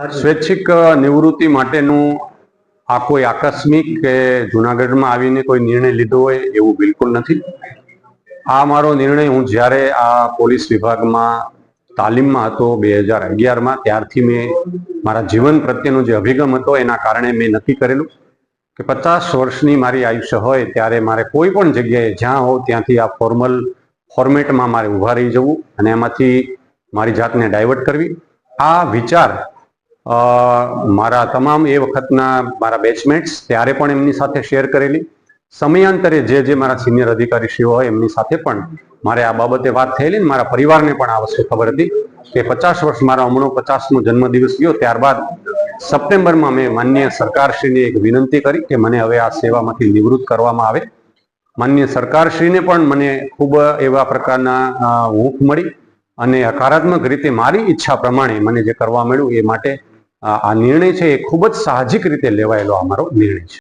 સ્વૈચ્છિક નિવૃત્તિ માટેનું આ કોઈ આકસ્મિક કે જુનાગઢમાં આવીને કોઈ નિર્ણય લીધો હોય એવું બિલકુલ નથી. આ મારો નિર્ણય હું જ્યારે આ પોલીસ વિભાગમાં તાલીમમાં હતો બે હજાર અગિયારમાં, ત્યારથી મેં મારા જીવન પ્રત્યેનો જે અભિગમ હતો એના કારણે મેં નક્કી કરેલું કે પચાસ વર્ષની મારી આયુષ્ય હોય ત્યારે મારે કોઈ પણ જગ્યાએ જ્યાં હોઉં ત્યાંથી આ ફોર્મલ ફોર્મેટમાં મારે ઊભા રહી જવું અને એમાંથી મારી જાતને ડાયવર્ટ કરવી. આ વિચાર મારા તમામ એ વખતના મારા બેચમેટ્સ ત્યારે પણ એમની સાથે શેર કરેલી. સમયાંતરે જે જે મારા સિનિયર અધિકારીશ્રીઓ હોય એમની સાથે પણ મારે આ બાબતે વાત થયેલી ને મારા પરિવારને પણ આ વસ્તુ ખબર હતી કે પચાસ વર્ષ મારો હમણો પચાસમો જન્મદિવસ ગયો, ત્યારબાદ સપ્ટેમ્બરમાં મેં માન્ય સરકારશ્રીને એક વિનંતી કરી કે મને હવે આ સેવામાંથી નિવૃત્ત કરવામાં આવે. માન્ય સરકારશ્રીને પણ મને ખૂબ એવા પ્રકારના હૂંફ મળી અને હકારાત્મક રીતે મારી ઈચ્છા પ્રમાણે મને જે કરવા મળ્યું એ માટે આ નિર્ણય છે એ ખૂબ જ સાહજિક રીતે લેવાયેલો અમારો નિર્ણય છે.